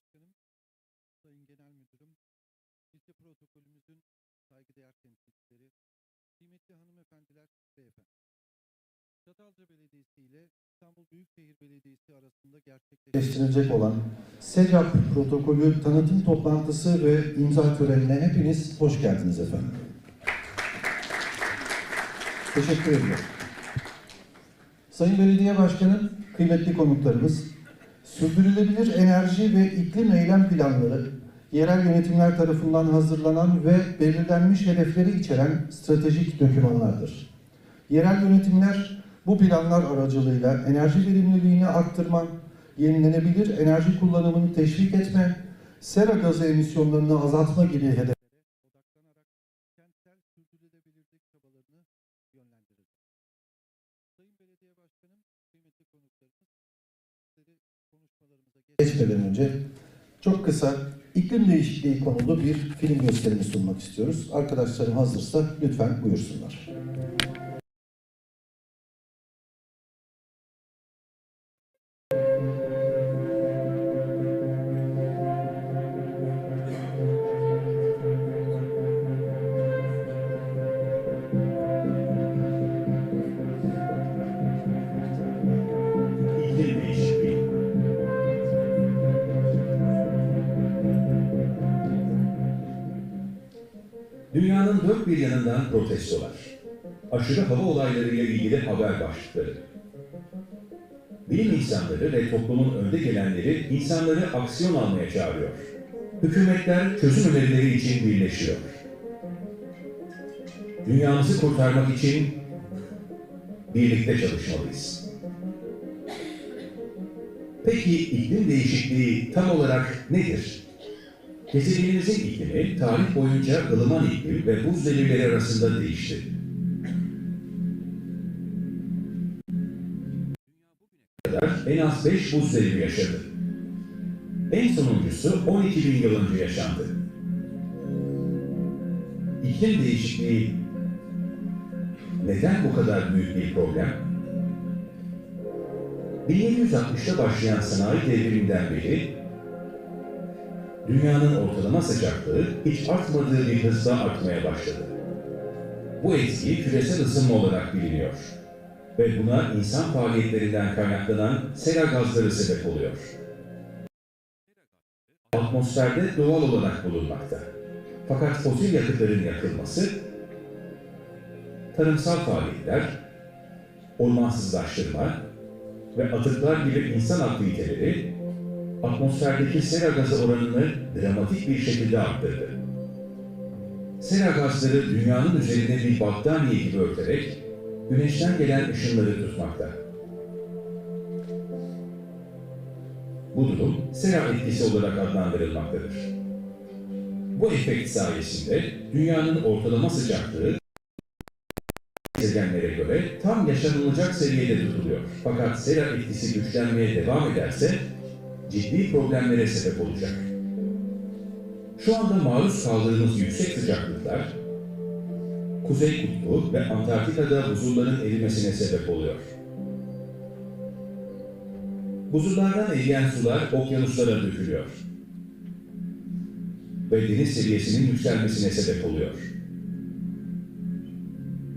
Başkanım, Sayın Genel Müdürüm, lise protokolümüzün saygıdeğer temsilcileri, kıymetli hanımefendiler, beyefendi. Çatalca Belediyesi ile İstanbul Büyükşehir Belediyesi arasında gerçekleştirilecek olan SECAP protokolü tanıtım toplantısı ve imza törenine hepiniz hoş geldiniz efendim. Teşekkür ediyorum. Sayın Belediye Başkanım, kıymetli konuklarımız, sürdürülebilir enerji ve iklim eylem planları, yerel yönetimler tarafından hazırlanan ve belirlenmiş hedefleri içeren stratejik dokümanlardır. Yerel yönetimler bu planlar aracılığıyla enerji verimliliğini arttırma, yenilenebilir enerji kullanımını teşvik etme, sera gazı emisyonlarını azaltma gibi yönlendirir. Sayın Belediye Başkanım, kıymetli konuklarımız, sizleri geçmeden önce çok kısa iklim değişikliği konulu bir film gösterimi sunmak istiyoruz. Arkadaşlarım hazırsa lütfen buyursunlar. Bir yanından protestolar. Aşırı hava olaylarıyla ilgili haber başlıkları. Bilim insanları ve toplumun önde gelenleri insanları aksiyon almaya çağırıyor. Hükümetler çözüm önerileri için birleşiyor. Dünyamızı kurtarmak için birlikte çalışmalıyız. Peki iklim değişikliği tam olarak nedir? Gezegenimizin iklimi tarih boyunca ılıman iklim ve buz devirleri arasında değişti. en az 5 buz devri yaşadı. En sonuncusu 12 bin yıl önce yaşandı. İklim değişikliği neden bu kadar büyük bir problem? 1760'ta başlayan sanayi devriminden beri dünyanın ortalama sıcaklığı hiç artmadığı bir hızla artmaya başladı. Bu etki küresel ısınma olarak biliniyor ve buna insan faaliyetlerinden kaynaklanan sera gazları sebep oluyor. Atmosferde doğal olarak bulunmakta. Fakat fosil yakıtların yakılması, tarımsal faaliyetler, ormansızlaştırma ve atıklar gibi insan aktiviteleri atmosferdeki sera gazı oranını dramatik bir şekilde arttırdı. Sera gazları dünyanın üzerine bir battaniye gibi örterek güneşten gelen ışınları tutmakta. Bu durum sera etkisi olarak adlandırılmaktadır. Bu efekt sayesinde dünyanın ortalama sıcaklığı gezegenlere göre tam yaşanılacak seviyede tutuluyor. Fakat sera etkisi güçlenmeye devam ederse ciddi problemlere sebep olacak. Şu anda maruz kaldığımız yüksek sıcaklıklar Kuzey Kutbu ve Antarktika'da buzulların erimesine sebep oluyor. Buzullardan eriyen sular okyanuslara dökülüyor ve deniz seviyesinin yükselmesine sebep oluyor.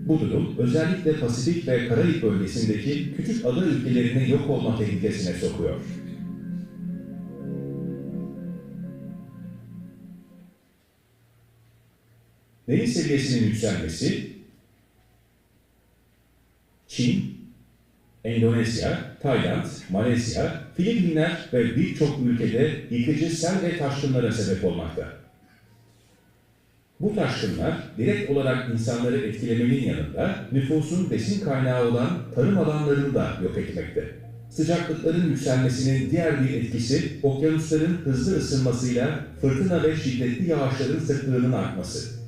Bu durum özellikle Pasifik ve Karayip bölgesindeki küçük ada ülkelerini yok olma tehlikesine sokuyor. Deniz seviyesinin yükselmesi Çin, Endonezya, Tayland, Malezya, Filipinler ve birçok ülkede yıkıcı sel ve taşkınlara sebep olmakta. Bu taşkınlar direkt olarak insanları etkilemenin yanında nüfusun besin kaynağı olan tarım alanlarını da yok etmekte. Sıcaklıkların yükselmesinin diğer bir etkisi okyanusların hızlı ısınmasıyla fırtına ve şiddetli yağışların sıklığının artması.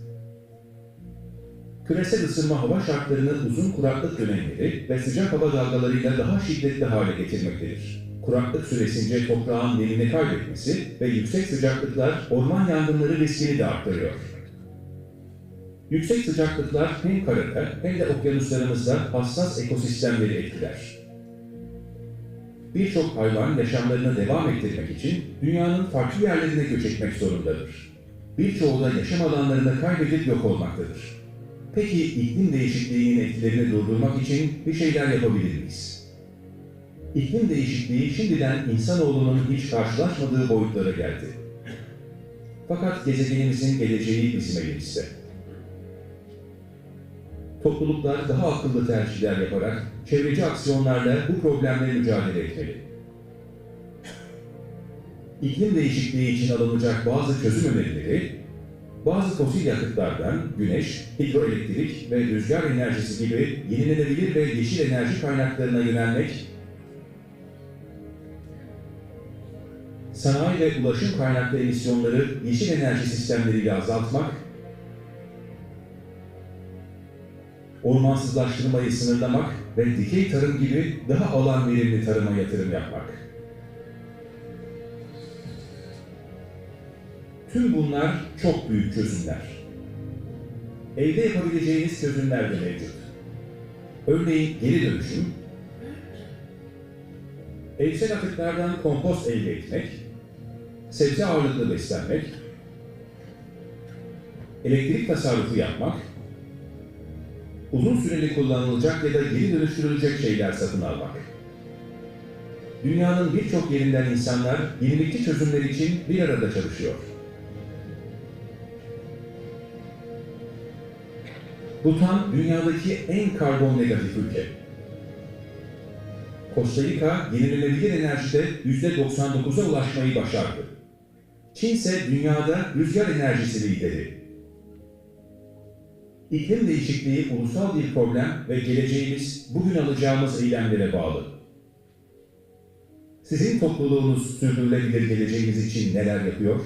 Küresel ısınma hava şartlarını uzun kuraklık dönemleri ve sıcak hava dalgalarıyla daha şiddetli hale getirmektedir. Kuraklık süresince toprağın nemini kaybetmesi ve yüksek sıcaklıklar orman yangınları riskini de arttırıyor. Yüksek sıcaklıklar hem karada hem de okyanuslarımızda hassas ekosistemleri etkiler. birçok hayvan yaşamlarını devam ettirmek için dünyanın farklı yerlerine göç etmek zorundadır. Birçoğu da yaşam alanlarını kaybedip yok olmaktadır. Peki iklim değişikliğinin etkilerini durdurmak için bir şeyler yapabilir miyiz? İklim değişikliği şimdiden insanoğlunun hiç karşılaşmadığı boyutlara geldi. Fakat gezegenimizin geleceği bizim elimizde. Topluluklar daha akıllı tercihler yaparak çevreci aksiyonlarla bu problemle mücadele etmeli. İklim değişikliği için alınacak bazı çözüm önerileri, bazı fosil yakıtlardan güneş, hidroelektrik ve rüzgar enerjisi gibi yenilenebilir ve yeşil enerji kaynaklarına yönelmek, sanayi ve ulaşım kaynaklı emisyonları yeşil enerji sistemleriyle azaltmak, ormansızlaştırmayı sınırlamak ve dikey tarım gibi daha alan verimli tarıma yatırım yapmak. Tüm bunlar çok büyük çözümler. Evde yapabileceğiniz çözümler de mevcut. Örneğin geri dönüşüm, evsel atıklardan kompost elde etmek, sebze ağırlıklı beslenmek, elektrik tasarrufu yapmak, uzun süreli kullanılacak ya da geri dönüştürülecek şeyler satın almak. Dünyanın birçok yerinden insanlar yenilikçi çözümler için bir arada çalışıyor. Bhutan dünyadaki en karbon negatif ülke. Costa Rica yenilenebilir enerjide %99'a ulaşmayı başardı. Çin ise dünyada rüzgar enerjisi lideri. İklim değişikliği ulusal bir problem ve geleceğimiz bugün alacağımız eylemlere bağlı. Sizin topluluğunuz sürdürülebilir geleceğiniz için neler yapıyor?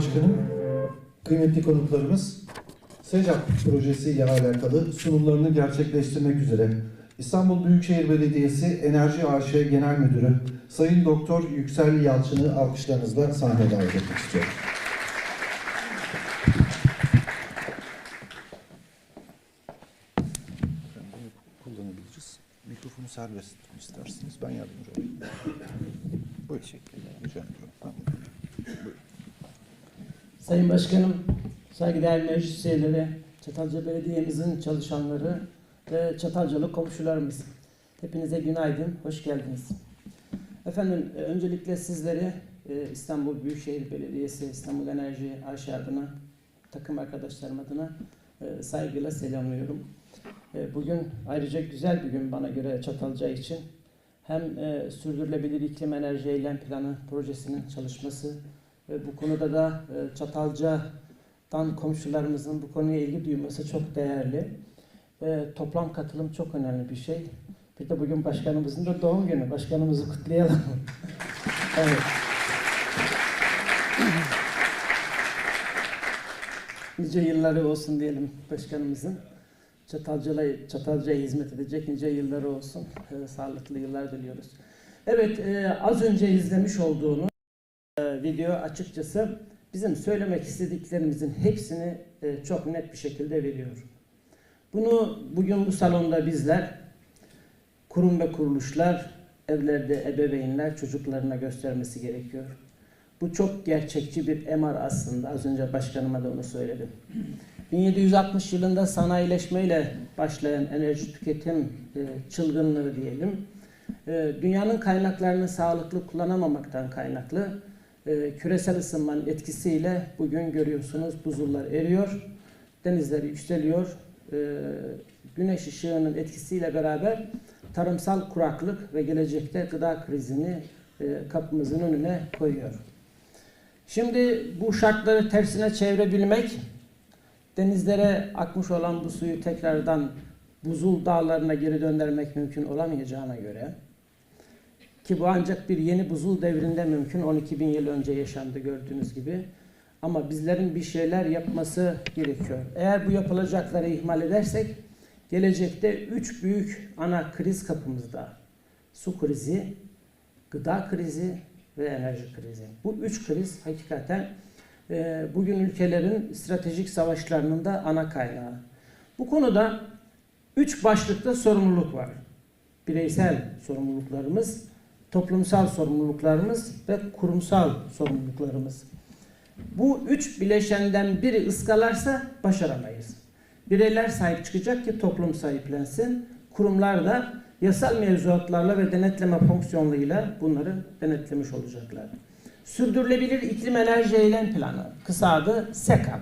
Başkanım, kıymetli konuklarımız, SECAP projesi ile alakalı sunumlarını gerçekleştirmek üzere İstanbul Büyükşehir Belediyesi Enerji AŞ Genel Müdürü Sayın Doktor Yüksel Yalçın'ı alkışlarınızla sahneye davet etmek istiyorum. Kullanabiliriz. Mikrofonu serbest isterseniz. Ben yardımcı olayım. Buyurun. Teşekkürler. Rica ediyorum. Tamam. Sayın Başkanım, saygıdeğer meclis üyeleri, Çatalca Belediye'mizin çalışanları ve Çatalcalı komşularımız. Hepinize günaydın, hoş geldiniz. Efendim, e, öncelikle sizleri e, İstanbul Büyükşehir Belediyesi, İstanbul Enerji AŞ adına, takım arkadaşlarım adına e, saygıyla selamlıyorum. Bugün ayrıca güzel bir gün bana göre Çatalca için. Hem sürdürülebilir iklim enerji eylem planı projesinin çalışması, ve bu konuda da e, Çatalca'dan komşularımızın bu konuya ilgi duyması çok değerli. Ve toplam katılım çok önemli bir şey. Bir de bugün başkanımızın da doğum günü. Başkanımızı kutlayalım. evet. nice yılları olsun diyelim başkanımızın. Çatalca'ya Çatalca'ya hizmet edecek nice yılları olsun. E, sağlıklı yıllar diliyoruz. Evet, e, az önce izlemiş olduğunu video açıkçası bizim söylemek istediklerimizin hepsini e, çok net bir şekilde veriyor. Bunu bugün bu salonda bizler, kurum ve kuruluşlar, evlerde ebeveynler çocuklarına göstermesi gerekiyor. Bu çok gerçekçi bir MR aslında. Az önce başkanıma da onu söyledim. 1760 yılında sanayileşmeyle başlayan enerji tüketim e, çılgınlığı diyelim. E, dünyanın kaynaklarını sağlıklı kullanamamaktan kaynaklı e, küresel ısınmanın etkisiyle bugün görüyorsunuz buzullar eriyor, denizler yükseliyor. E, güneş ışığının etkisiyle beraber tarımsal kuraklık ve gelecekte gıda krizini e, kapımızın önüne koyuyor. Şimdi bu şartları tersine çevirebilmek, denizlere akmış olan bu suyu tekrardan buzul dağlarına geri döndürmek mümkün olamayacağına göre, ki bu ancak bir yeni buzul devrinde mümkün. 12 bin yıl önce yaşandı gördüğünüz gibi. Ama bizlerin bir şeyler yapması gerekiyor. Eğer bu yapılacakları ihmal edersek gelecekte üç büyük ana kriz kapımızda. Su krizi, gıda krizi ve enerji krizi. Bu üç kriz hakikaten e, bugün ülkelerin stratejik savaşlarının da ana kaynağı. Bu konuda üç başlıkta sorumluluk var. Bireysel sorumluluklarımız, toplumsal sorumluluklarımız ve kurumsal sorumluluklarımız. Bu üç bileşenden biri ıskalarsa başaramayız. Bireyler sahip çıkacak ki toplum sahiplensin. Kurumlar da yasal mevzuatlarla ve denetleme fonksiyonlarıyla bunları denetlemiş olacaklar. Sürdürülebilir iklim enerji eylem planı, kısa adı SECAP.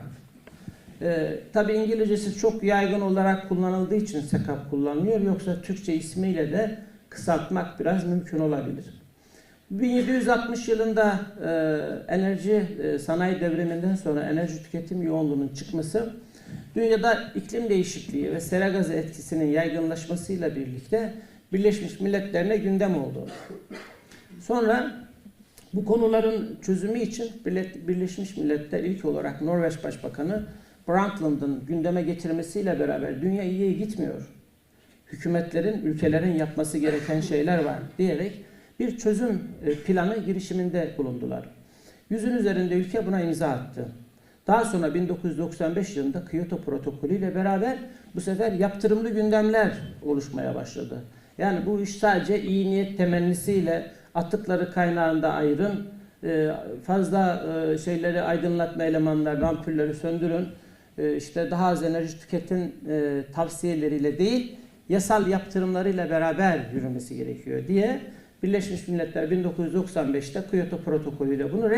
Ee, Tabi İngilizcesi çok yaygın olarak kullanıldığı için SECAP kullanılıyor. Yoksa Türkçe ismiyle de kısaltmak biraz mümkün olabilir. 1760 yılında e, enerji e, sanayi devriminden sonra enerji tüketim yoğunluğunun çıkması dünyada iklim değişikliği ve sera gazı etkisinin yaygınlaşmasıyla birlikte Birleşmiş Milletler'e gündem oldu. Sonra bu konuların çözümü için Birle- Birleşmiş Milletler ilk olarak Norveç Başbakanı Brundtland'ın gündeme getirmesiyle beraber dünya iyiye gitmiyor. Hükümetlerin, ülkelerin yapması gereken şeyler var diyerek bir çözüm e, planı girişiminde bulundular. Yüzün üzerinde ülke buna imza attı. Daha sonra 1995 yılında Kyoto protokolü ile beraber bu sefer yaptırımlı gündemler oluşmaya başladı. Yani bu iş sadece iyi niyet temennisiyle atıkları kaynağında ayırın, e, fazla e, şeyleri aydınlatma elemanlar, ampulleri söndürün, işte daha az enerji tüketin tavsiyeleriyle değil, yasal yaptırımlarıyla beraber yürümesi gerekiyor diye Birleşmiş Milletler 1995'te Kyoto protokolüyle bunu